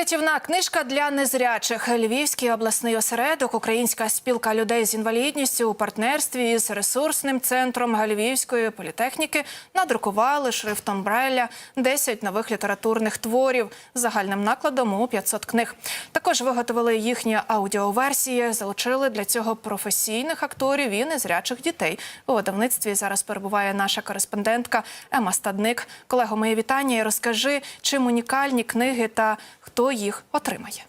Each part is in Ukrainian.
Рятівна книжка для незрячих. Львівський обласний осередок, Українська спілка людей з інвалідністю у партнерстві з ресурсним центром Львівської політехніки надрукували шрифтом Брайля 10 нових літературних творів загальним накладом у 500 книг. Також виготовили їхні аудіоверсії, залучили для цього професійних акторів і незрячих дітей. У видавництві зараз перебуває наша кореспондентка Ема Стадник. Колего, моє вітання розкажи, чим унікальні книги та хто їх отримає.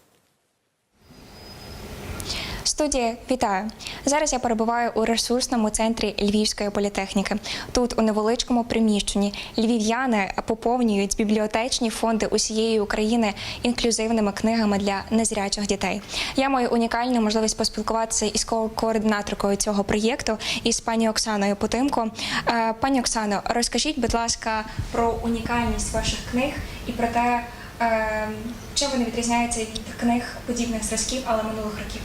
Студія, вітаю! Зараз я перебуваю у ресурсному центрі Львівської політехніки. Тут, у невеличкому приміщенні, львів'яни поповнюють бібліотечні фонди усієї України інклюзивними книгами для незрячих дітей. Я маю унікальну можливість поспілкуватися із координаторкою цього проєкту із пані Оксаною Потимко. Е, Пані Оксано, розкажіть, будь ласка, про унікальність ваших книг і про те, чим вони відрізняються від книг подібних зразків, але минулих років.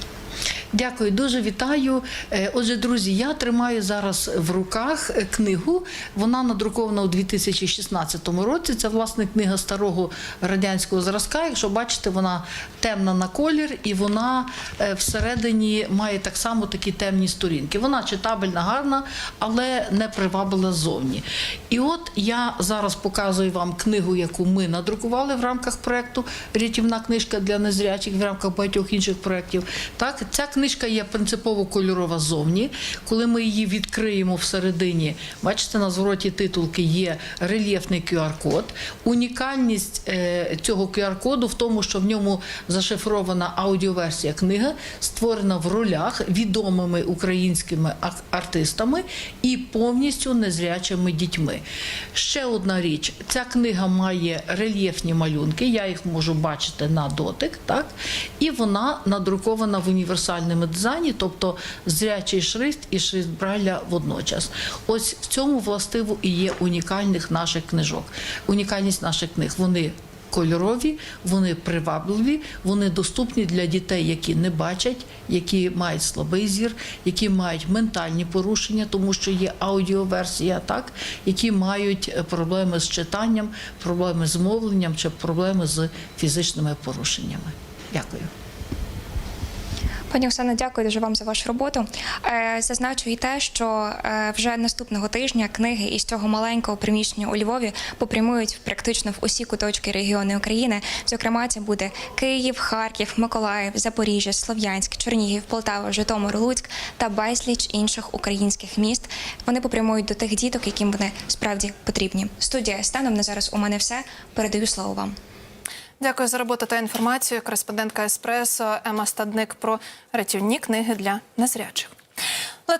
Дякую, дуже вітаю. Е, Отже, друзі, я тримаю зараз в руках е, книгу. Вона надрукована у 2016 році. Це власне книга старого радянського зразка. Якщо бачите, вона темна на колір, і вона е, всередині має так само такі темні сторінки. Вона читабельна, гарна, але не привабила ззовні. І от я зараз показую вам книгу, яку ми надрукували в рамках проекту Рятівна книжка для незрячих в рамках багатьох інших проєктів. Так, ця книжка є принципово кольорова зовні. Коли ми її відкриємо всередині, бачите, на звороті титулки є рельєфний QR-код. Унікальність е, цього QR-коду в тому, що в ньому зашифрована аудіоверсія книги, створена в ролях відомими українськими артистами і повністю незрячими дітьми. Ще одна річ: ця книга має рельєфні малюнки, я їх можу бачити на дотик, так і вона надрукована в універсальному дизайні, тобто зрячий шрифт і шрифт Брайля водночас. Ось в цьому властиво і є унікальних наших книжок. Унікальність наших книг. Вони Кольорові, вони привабливі, вони доступні для дітей, які не бачать, які мають слабий зір, які мають ментальні порушення, тому що є аудіоверсія, так, які мають е, проблеми з читанням, проблеми з мовленням чи проблеми з фізичними порушеннями. Дякую. Пані Оксано, дякую дуже вам за вашу роботу. Е, Зазначу і те, що е, вже наступного тижня книги із цього маленького приміщення у Львові попрямують практично в усі куточки регіони України. Зокрема, це буде Київ, Харків, Миколаїв, Запоріжжя, Слов'янськ, Чернігів, Полтава, Житомир, Луцьк та безліч інших українських міст. Вони попрямують до тих діток, яким вони справді потрібні. Студія станом на зараз у мене все. Передаю слово вам. Дякую за роботу та інформацію. Кореспондентка Еспресо Ема Стадник про рятівні книги для незрячих. Литва